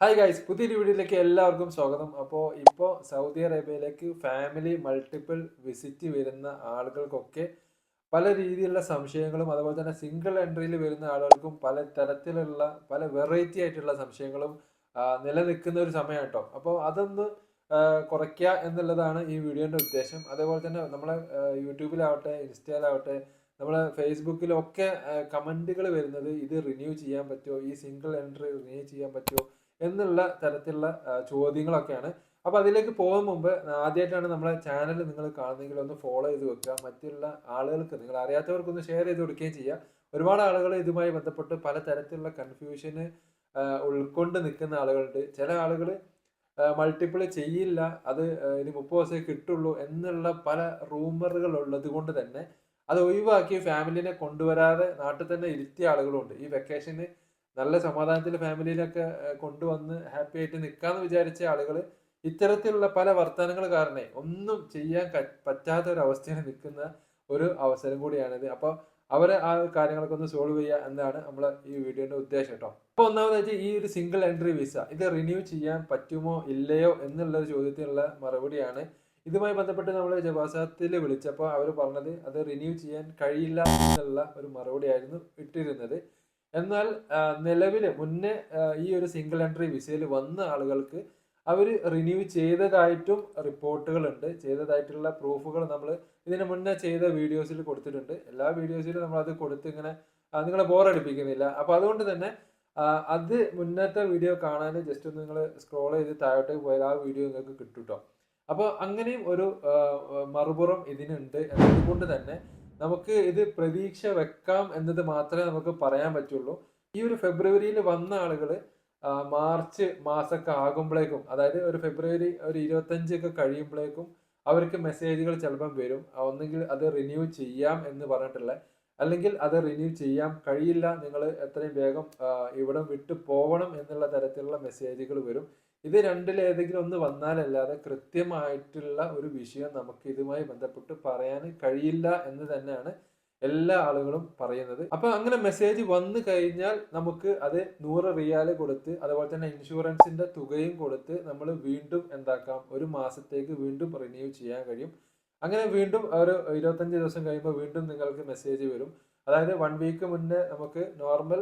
Hi guys പുതിയൊരു വീഡിയോയിലേക്ക് എല്ലാവർക്കും സ്വാഗതം. അപ്പോൾ ഇപ്പോൾ സൗദി അറേബ്യയിലേക്ക് ഫാമിലി മൾട്ടിപ്പിൾ വിസിറ്റ് വരുന്ന ആളുകൾക്കൊക്കെ പല രീതിയിലുള്ള സംശയങ്ങളും അതുപോലെ തന്നെ സിംഗിൾ എൻട്രിയിൽ വരുന്ന ആളുകൾക്കും പല തരത്തിലുള്ള പല വെറൈറ്റി ആയിട്ടുള്ള സംശയങ്ങളും നിലനിൽക്കുന്ന ഒരു സമയം കേട്ടോ അപ്പോൾ അതൊന്ന് കുറയ്ക്കുക എന്നുള്ളതാണ് ഈ വീഡിയോന്റെ ഉദ്ദേശം. അതേപോലെ തന്നെ നമ്മളെ യൂട്യൂബിലാവട്ടെ ഇൻസ്റ്റയിലാവട്ടെ നമ്മളെ ഫേസ്ബുക്കിലൊക്കെ കമന്റുകൾ വരുന്നത് ഇത് റിന്യൂ ചെയ്യാൻ പറ്റുമോ ഈ സിംഗിൾ എൻട്രി റിന്യൂ ചെയ്യാൻ പറ്റുമോ എന്നുള്ള തരത്തിലുള്ള ചോദ്യങ്ങളൊക്കെയാണ്. അപ്പോൾ അതിലേക്ക് പോകുന്ന മുമ്പ് ആദ്യമായിട്ടാണ് നമ്മളെ ചാനൽ നിങ്ങൾ കാണുന്നെങ്കിൽ ഒന്ന് ഫോളോ ചെയ്ത് വെക്കുക. മറ്റുള്ള ആളുകൾക്ക് നിങ്ങൾ അറിയാത്തവർക്ക് ഒന്ന് ഷെയർ ചെയ്ത് കൊടുക്കുകയും ചെയ്യുക. ഒരുപാട് ആളുകൾ ഇതുമായി ബന്ധപ്പെട്ട് പല തരത്തിലുള്ള കൺഫ്യൂഷന് ഉൾക്കൊണ്ട് നിൽക്കുന്ന ആളുകളുണ്ട്. ചില ആളുകൾ മൾട്ടിപ്പിൾ ചെയ്യില്ല അത് ഇനി മുപ്പത് ദിവസമേ കിട്ടുള്ളൂ എന്നുള്ള പല റൂമറുകൾ ഉള്ളത് കൊണ്ട് തന്നെ അത് ഒഴിവാക്കി ഫാമിലിനെ കൊണ്ടുവരാതെ നാട്ടിൽ തന്നെ ഇരുത്തിയ ആളുകളുണ്ട്. ഈ വെക്കേഷന് നല്ല സമാധാനത്തിൽ ഫാമിലിയിലൊക്കെ കൊണ്ടുവന്ന് ഹാപ്പി ആയിട്ട് നിൽക്കാന്ന് വിചാരിച്ച ആളുകൾ ഇത്തരത്തിലുള്ള പല വർത്തമാനങ്ങൾ കാരണം ഒന്നും ചെയ്യാൻ പറ്റാത്ത ഒരു അവസ്ഥയിൽ നിൽക്കുന്ന ഒരു അവസരം കൂടിയാണിത്. അപ്പോൾ അവരെ ആ കാര്യങ്ങളൊക്കെ ഒന്ന് സോൾവ് ചെയ്യുക എന്നാണ് നമ്മൾ ഈ വീഡിയോന്റെ ഉദ്ദേശം കേട്ടോ. അപ്പോൾ ഒന്നാമതായിട്ട് ഈ ഒരു സിംഗിൾ എൻട്രി വിസ ഇത് റിന്യൂ ചെയ്യാൻ പറ്റുമോ ഇല്ലയോ എന്നുള്ള ഒരു ചോദ്യത്തിനുള്ള മറുപടിയാണ്. ഇതുമായി ബന്ധപ്പെട്ട് നമ്മൾ ജവാസാത്തിൽ വിളിച്ചപ്പോൾ അവർ പറഞ്ഞത് അത് റിന്യൂ ചെയ്യാൻ കഴിയില്ല എന്നുള്ള ഒരു മറുപടിയായിരുന്നു ഇട്ടിരുന്നത്. എന്നാൽ നിലവിൽ മുന്നേ ഈ ഒരു സിംഗിൾ എൻട്രി വിസയിൽ വന്ന ആളുകൾക്ക് അവർ റിന്യൂ ചെയ്തതായിട്ടും റിപ്പോർട്ടുകളുണ്ട്. ചെയ്തതായിട്ടുള്ള പ്രൂഫുകൾ നമ്മൾ ഇതിന് മുന്നേ ചെയ്ത വീഡിയോസിൽ കൊടുത്തിട്ടുണ്ട്. എല്ലാ വീഡിയോസിലും നമ്മൾ അത് കൊടുത്ത് ഇങ്ങനെ നിങ്ങളെ ബോറടിപ്പിക്കുന്നില്ല അപ്പോൾ അതുകൊണ്ട് തന്നെ അത് മുന്നത്തെ വീഡിയോ കാണാൻ ജസ്റ്റ് ഒന്ന് നിങ്ങൾ സ്ക്രോൾ ചെയ്ത് താഴോട്ടേക്ക് പോയാൽ ആ വീഡിയോ നിങ്ങൾക്ക് കിട്ടും കേട്ടോ അപ്പോൾ അങ്ങനെയും ഒരു മറുപുറം ഇതിനുണ്ട്. എന്നതുകൊണ്ട് തന്നെ നമുക്ക് ഇത് പ്രതീക്ഷ വെക്കാം എന്നത് മാത്രമേ നമുക്ക് പറയാൻ പറ്റുള്ളൂ. ഈ ഒരു ഫെബ്രുവരിയിൽ വന്ന ആളുകൾ മാർച്ച് മാസമൊക്കെ ആകുമ്പോഴേക്കും അതായത് ഒരു ഫെബ്രുവരി ഒരു ഇരുപത്തഞ്ചൊക്കെ കഴിയുമ്പോഴേക്കും അവർക്ക് മെസ്സേജുകൾ ചിലപ്പം വരും. ഒന്നുകിൽ അത് റിന്യൂ ചെയ്യാം എന്ന് പറഞ്ഞിട്ടുള്ള അല്ലെങ്കിൽ അത് റിന്യൂ ചെയ്യാം. കഴിയില്ല നിങ്ങൾ എത്രയും വേഗം ഇവിടം വിട്ടു പോകണം എന്നുള്ള തരത്തിലുള്ള മെസ്സേജുകൾ വരും. ഇത് രണ്ടിലേതെങ്കിലും ഒന്ന് വന്നാലല്ലാതെ കൃത്യമായിട്ടുള്ള ഒരു വിഷയം നമുക്ക് ഇതുമായി ബന്ധപ്പെട്ട് പറയാൻ കഴിയില്ല എന്ന് തന്നെയാണ് എല്ലാ ആളുകളും പറയുന്നത്. അപ്പൊ അങ്ങനെ മെസ്സേജ് വന്നു കഴിഞ്ഞാൽ നമുക്ക് അത് നൂറ് റിയാൽ കൊടുത്ത് അതുപോലെ തന്നെ ഇൻഷുറൻസിന്റെ തുകയും കൊടുത്ത് നമ്മൾ വീണ്ടും എന്താക്കാം ഒരു മാസത്തേക്ക് വീണ്ടും റിന്യൂ ചെയ്യാൻ കഴിയും. അങ്ങനെ വീണ്ടും ഒരു ഇരുപത്തഞ്ച് ദിവസം കഴിയുമ്പോൾ വീണ്ടും നിങ്ങൾക്ക് മെസ്സേജ് വരും. അതായത് വൺ വീക്ക് മുന്നേ നമുക്ക് നോർമൽ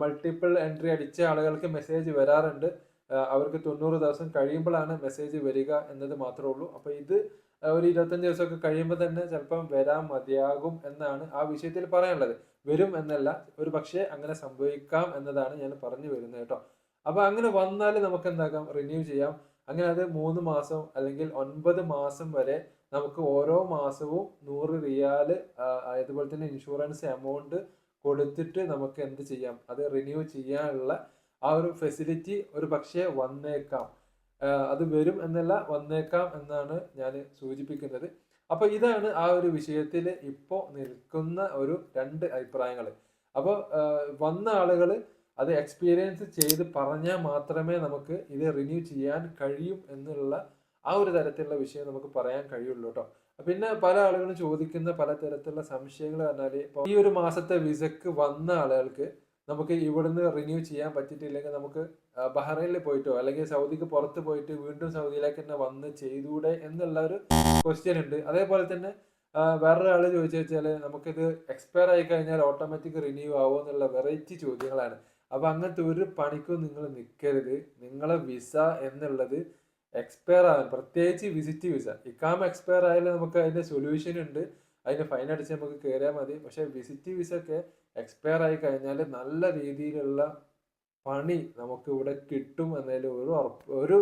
മൾട്ടിപ്പിൾ എൻട്രി അടിച്ച ആളുകൾക്ക് മെസ്സേജ് വരാറുണ്ട്. അവർക്ക് തൊണ്ണൂറ് ദിവസം കഴിയുമ്പോഴാണ് മെസ്സേജ് വരിക എന്നത് മാത്രമേ ഉള്ളൂ. അപ്പോൾ ഇത് ഒരു ഇരുപത്തഞ്ച് ദിവസമൊക്കെ കഴിയുമ്പോൾ തന്നെ ചിലപ്പം വരാൻ മതിയാകും എന്നാണ് ആ വിഷയത്തിൽ പറയാനുള്ളത്. വരും എന്നല്ല ഒരു പക്ഷേ അങ്ങനെ സംഭവിക്കാം എന്നതാണ് ഞാൻ പറഞ്ഞു വരുന്നത് കേട്ടോ. അപ്പോൾ അങ്ങനെ വന്നാൽ നമുക്ക് എന്താക്കാം? റിന്യൂ ചെയ്യാം. അങ്ങനെ അത് മൂന്ന് മാസം അല്ലെങ്കിൽ ഒൻപത് മാസം വരെ നമുക്ക് ഓരോ മാസവും നൂറ് റിയാൽ അതുപോലെ തന്നെ ഇൻഷുറൻസ് എമൗണ്ട് കൊടുത്തിട്ട് നമുക്ക് എന്ത് ചെയ്യാം? അത് റിന്യൂ ചെയ്യാനുള്ള ആ ഒരു ഫെസിലിറ്റി ഒരു പക്ഷേ വന്നേക്കാം. അത് വരും എന്നല്ല വന്നേക്കാം എന്നാണ് ഞാൻ സൂചിപ്പിക്കുന്നത്. അപ്പോൾ ഇതാണ് ആ ഒരു വിഷയത്തിൽ ഇപ്പോൾ നിൽക്കുന്ന ഒരു രണ്ട് അഭിപ്രായങ്ങൾ അപ്പോൾ വന്ന ആളുകൾ അത് എക്സ്പീരിയൻസ് ചെയ്ത് പറഞ്ഞാൽ മാത്രമേ നമുക്ക് ഇത് റിന്യൂ ചെയ്യാൻ കഴിയും എന്നുള്ള ആ ഒരു തരത്തിലുള്ള വിഷയം നമുക്ക് പറയാൻ കഴിയുള്ളൂ കേട്ടോ. പിന്നെ പല ആളുകളും ചോദിക്കുന്ന പല തരത്തിലുള്ള സംശയങ്ങൾ പറഞ്ഞാൽ ഈ ഒരു മാസത്തെ വിസക്ക് വന്ന ആളുകൾക്ക് നമുക്ക് ഇവിടുന്ന് റിന്യൂ ചെയ്യാൻ പറ്റിയിട്ടില്ലെങ്കിൽ നമുക്ക് ബഹ്റൈനിൽ പോയിട്ടോ അല്ലെങ്കിൽ സൗദിക്ക് പുറത്ത് പോയിട്ട് വീണ്ടും സൗദിയിലേക്ക് തന്നെ വന്ന് ചെയ്തൂടെ എന്നുള്ള ഒരു ക്വസ്റ്റ്യൻ ഉണ്ട്. അതേപോലെ തന്നെ വേറൊരാൾ ചോദിച്ചു വെച്ചാൽ നമുക്കിത് എക്സ്പയർ ആയി കഴിഞ്ഞാൽ ഓട്ടോമാറ്റിക് റിന്യൂ ആവുമോ എന്നുള്ള വെറൈറ്റി ചോദ്യങ്ങളാണ്. അപ്പൊ അങ്ങനത്തെ ഒരു പണിക്കും നിങ്ങൾ നിൽക്കരുത് നിങ്ങളെ വിസ എന്നുള്ളത് എക്സ്പയർ ആവാൻ പ്രത്യേകിച്ച് വിസിറ്റ് വിസ ഇക്കാമ എക്സ്പയർ ആയാലും നമുക്ക് അതിന്റെ സൊല്യൂഷൻ ഉണ്ട്. അതിന് ഫൈൻ അടിച്ച് നമുക്ക് കയറിയാൽ മതി. പക്ഷേ വിസിറ്റ് വിസ ഒക്കെ എക്സ്പയർ ആയി കഴിഞ്ഞാൽ നല്ല രീതിയിലുള്ള പണി നമുക്ക് ഇവിടെ കിട്ടും എന്നതിൽ ഒരു ഉറപ്പ് ഒരു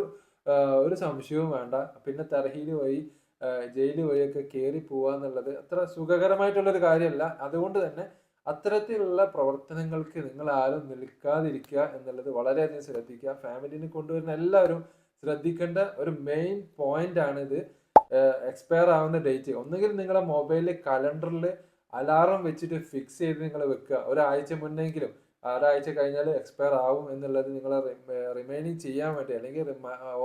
ഒരു സംശയവും വേണ്ട. പിന്നെ തർഹീൽ വഴി ജയിൽ വഴിയൊക്കെ കയറി പോവാന്നുള്ളത് അത്ര സുഖകരമായിട്ടുള്ളൊരു കാര്യമല്ല. അതുകൊണ്ട് തന്നെ അത്തരത്തിലുള്ള പ്രവർത്തനങ്ങൾക്ക് നിങ്ങൾ ആരും നിൽക്കാതിരിക്കുക എന്നുള്ളത് വളരെയധികം ശ്രദ്ധിക്കുക. ഫാമിലിനെ കൊണ്ടുവരുന്ന എല്ലാവരും ശ്രദ്ധിക്കേണ്ട ഒരു മെയിൻ പോയിന്റ് ആണ് ഇത് എക്സ്പയർ ആവുന്ന ഡേറ്റ്. ഒന്നുകിൽ നിങ്ങളുടെ മൊബൈലിൽ കലണ്ടറിൽ അലാറം വെച്ചിട്ട് ഫിക്സ് ചെയ്ത് നിങ്ങൾ വെക്കുക. ഒരാഴ്ച മുന്നെങ്കിലും. ഒരാഴ്ച കഴിഞ്ഞാൽ എക്സ്പയർ ആവും എന്നുള്ളത് നിങ്ങൾ റിമൈനിങ് ചെയ്യാൻ വേണ്ടി അല്ലെങ്കിൽ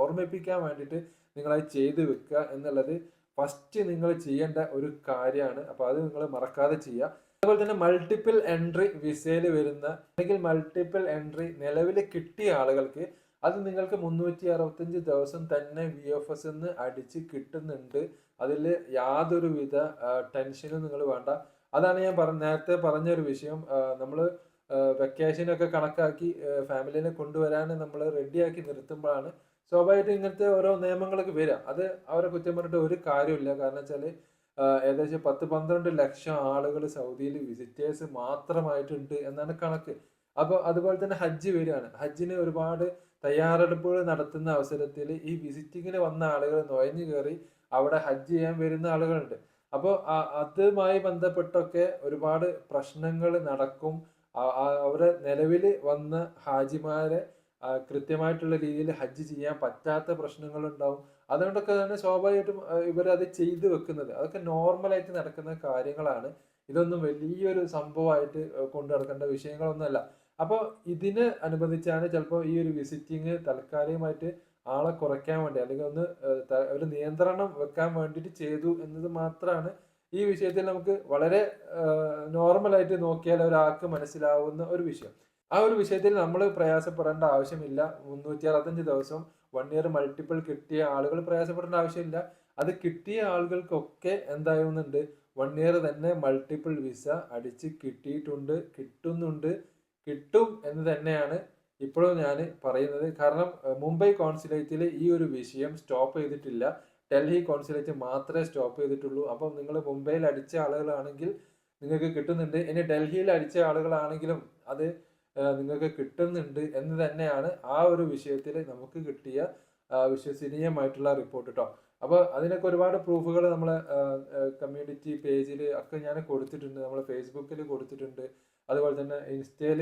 ഓർമ്മിപ്പിക്കാൻ വേണ്ടിയിട്ട് നിങ്ങളത് ചെയ്ത് വെക്കുക എന്നുള്ളത് ഫസ്റ്റ് നിങ്ങൾ ചെയ്യേണ്ട ഒരു കാര്യമാണ്. അപ്പോൾ അത് നിങ്ങൾ മറക്കാതെ ചെയ്യുക. അതുപോലെ തന്നെ മൾട്ടിപ്പിൾ എൻട്രി വിസയിൽ വരുന്ന അല്ലെങ്കിൽ മൾട്ടിപ്പിൾ എൻട്രി നിലവിൽ കിട്ടിയ ആളുകൾക്ക് അത് നിങ്ങൾക്ക് മുന്നൂറ്റി അറുപത്തഞ്ച് ദിവസം തന്നെ വി എഫ് എസ് എന്ന് അടിച്ച് കിട്ടുന്നുണ്ട്. അതിൽ യാതൊരുവിധ ടെൻഷനും നിങ്ങൾ വേണ്ട. അതാണ് ഞാൻ പറഞ്ഞ നേരത്തെ പറഞ്ഞ ഒരു വിഷയം നമ്മൾ വെക്കേഷനൊക്കെ കണക്കാക്കി ഫാമിലിനെ കൊണ്ടുവരാൻ നമ്മൾ റെഡിയാക്കി നിർത്തുമ്പോഴാണ് സ്വാഭാവികമായിട്ടും ഇങ്ങനത്തെ ഓരോ നിയമങ്ങളൊക്കെ വരിക. അത് അവരെ കുറ്റം പറഞ്ഞിട്ട് ഒരു കാര്യമില്ല കാരണം വെച്ചാൽ ഏകദേശം പത്ത് പന്ത്രണ്ട് ലക്ഷം ആളുകൾ സൗദിയിൽ വിസിറ്റേഴ്സ് മാത്രമായിട്ടുണ്ട് എന്നാണ് കണക്ക്. അപ്പോൾ അതുപോലെ തന്നെ ഹജ്ജ് വരികയാണ്. ഹജ്ജിന് ഒരുപാട് തയ്യാറെടുപ്പുകൾ നടത്തുന്ന അവസരത്തിൽ ഈ വിസിറ്റിങ്ങിന് വന്ന ആളുകൾ നുഴഞ്ഞു കയറി അവിടെ ഹജ്ജ് ചെയ്യാൻ വരുന്ന ആളുകളുണ്ട്. അപ്പോൾ അതുമായി ബന്ധപ്പെട്ടൊക്കെ ഒരുപാട് പ്രശ്നങ്ങൾ നടക്കും. അവരെ നിലവിൽ വന്ന ഹാജിമാരെ കൃത്യമായിട്ടുള്ള രീതിയിൽ ഹജ്ജ് ചെയ്യാൻ പറ്റാത്ത പ്രശ്നങ്ങൾ ഉണ്ടാവും അതുകൊണ്ടൊക്കെ തന്നെ സ്വാഭാവികമായിട്ടും ഇവരത് ചെയ്തു വെക്കുന്നത്. അതൊക്കെ നോർമലായിട്ട് നടക്കുന്ന കാര്യങ്ങളാണ്. ഇതൊന്നും വലിയൊരു സംഭവമായിട്ട് കൊണ്ടു നടക്കേണ്ട വിഷയങ്ങളൊന്നുമല്ല. അപ്പോൾ ഇതിന് അനുബന്ധിച്ചാണ് ചിലപ്പോൾ ഈ ഒരു വിസിറ്റിങ് താൽക്കാലികമായിട്ട് ആളെ കുറയ്ക്കാൻ വേണ്ടി അല്ലെങ്കിൽ ഒന്ന് ഒരു നിയന്ത്രണം വെക്കാൻ വേണ്ടിയിട്ട് ചെയ്തു എന്നത് മാത്രമാണ് ഈ വിഷയത്തിൽ നമുക്ക് വളരെ നോർമലായിട്ട് നോക്കിയാൽ ഒരാൾക്ക് മനസ്സിലാവുന്ന ഒരു വിഷയം. ആ ഒരു വിഷയത്തിൽ നമ്മൾ പ്രയാസപ്പെടേണ്ട ആവശ്യമില്ല. മുന്നൂറ്റി അറുപത്തഞ്ച് ദിവസം വൺ ഇയർ മൾട്ടിപ്പിൾ കിട്ടിയ ആളുകൾ പ്രയാസപ്പെടേണ്ട ആവശ്യമില്ല. അത് കിട്ടിയ ആളുകൾക്കൊക്കെ എന്തായുന്നുണ്ട് വൺ ഇയർ തന്നെ മൾട്ടിപ്പിൾ വിസ അടിച്ച് കിട്ടിയിട്ടുണ്ട് കിട്ടുന്നുണ്ട് കിട്ടും എന്ന് തന്നെയാണ് ഇപ്പോഴും ഞാൻ പറയുന്നത് കാരണം മുംബൈ കോൺസുലേറ്റിൽ ഈ ഒരു വിഷയം സ്റ്റോപ്പ് ചെയ്തിട്ടില്ല. ഡൽഹി കോൺസുലേറ്റ് മാത്രമേ സ്റ്റോപ്പ് ചെയ്തിട്ടുള്ളൂ. അപ്പം നിങ്ങൾ മുംബൈയിൽ അടിച്ച ആളുകളാണെങ്കിൽ നിങ്ങൾക്ക് കിട്ടുന്നുണ്ട്. ഇനി ഡൽഹിയിൽ അടിച്ച ആളുകളാണെങ്കിലും അത് നിങ്ങൾക്ക് കിട്ടുന്നുണ്ട് എന്ന് തന്നെയാണ് ആ ഒരു വിഷയത്തിൽ നമുക്ക് കിട്ടിയ വിശ്വസനീയമായിട്ടുള്ള റിപ്പോർട്ട് കേട്ടോ അപ്പോൾ അതിനൊക്കെ ഒരുപാട് പ്രൂഫുകൾ നമ്മളെ കമ്മ്യൂണിറ്റി പേജിൽ ഒക്കെ ഞാൻ കൊടുത്തിട്ടുണ്ട്. നമ്മൾ ഫേസ്ബുക്കിൽ കൊടുത്തിട്ടുണ്ട്. അതുപോലെ തന്നെ ഇൻസ്റ്റയിൽ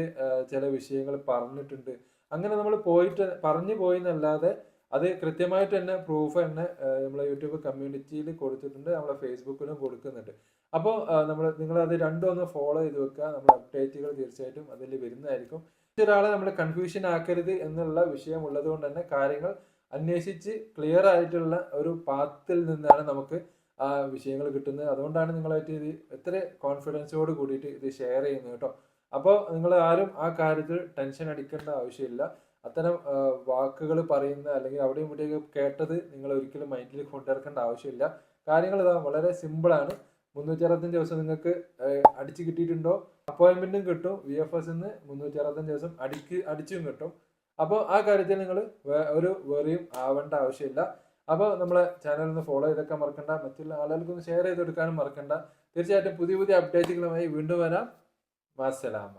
ചില വിഷയങ്ങൾ പറഞ്ഞിട്ടുണ്ട്. അങ്ങനെ നമ്മൾ പോയിട്ട് പറഞ്ഞു പോയി എന്നല്ലാതെ അത് കൃത്യമായിട്ട് തന്നെ പ്രൂഫ് തന്നെ നമ്മളെ യൂട്യൂബ് കമ്മ്യൂണിറ്റിയിൽ കൊടുത്തിട്ടുണ്ട് നമ്മളെ ഫേസ്ബുക്കിലും കൊടുക്കുന്നുണ്ട്. അപ്പോൾ നമ്മൾ നിങ്ങൾ അത് രണ്ടും ഒന്ന് ഫോളോ ചെയ്ത് വെക്കുക നമ്മൾ അപ്ഡേറ്റുകൾ തീർച്ചയായിട്ടും അതിൽ വരുന്നതായിരിക്കും. ഒരാളെ നമ്മൾ കൺഫ്യൂഷൻ ആക്കരുത് എന്നുള്ള വിഷയം ഉള്ളത് കൊണ്ട് തന്നെ കാര്യങ്ങൾ അന്വേഷിച്ച് ക്ലിയർ ആയിട്ടുള്ള ഒരു പാത്തിൽ നിന്നാണ് നമുക്ക് ആ വിഷയങ്ങൾ കിട്ടുന്നത്. അതുകൊണ്ടാണ് നിങ്ങളായിട്ട് ഇത് എത്ര കോൺഫിഡൻസോട് കൂടിയിട്ട് ഇത് ഷെയർ ചെയ്യുന്നത് കേട്ടോ. അപ്പോൾ നിങ്ങൾ ആരും ആ കാര്യത്തിൽ ടെൻഷൻ അടിക്കേണ്ട ആവശ്യമില്ല. അത്തരം വാക്കുകൾ പറയുന്ന അല്ലെങ്കിൽ അവിടെ ഇവിടെയൊക്കെ കേട്ടത് നിങ്ങൾ ഒരിക്കലും മൈൻഡിൽ കൊണ്ടിറക്കേണ്ട ആവശ്യമില്ല. കാര്യങ്ങൾ ഇതാ വളരെ സിമ്പിളാണ് മുന്നൂറ്റി അറുപത്തഞ്ച് ദിവസം നിങ്ങൾക്ക് അടിച്ച് കിട്ടിയിട്ടുണ്ടോ? അപ്പോയിൻമെന്റും കിട്ടും. വി എഫ് എസ് നിന്ന് മുന്നൂറ്റി അറുപത്തഞ്ച് ദിവസം അടിക്ക് അടിച്ചും കിട്ടും. അപ്പോൾ ആ കാര്യത്തിൽ നിങ്ങൾ ഒരു വെറിയും ആവേണ്ട ആവശ്യമില്ല. അപ്പോൾ നമ്മളെ ചാനൽ ഒന്ന് ഫോളോ ചെയ്തൊക്കെ മറക്കണ്ട. മറ്റുള്ള ആളുകൾക്കൊന്ന് ഷെയർ ചെയ്ത് കൊടുക്കാനും മറക്കണ്ട. തീർച്ചയായിട്ടും പുതിയ പുതിയ അപ്ഡേറ്റുകളുമായി വീണ്ടും വരാം. മാസലാമ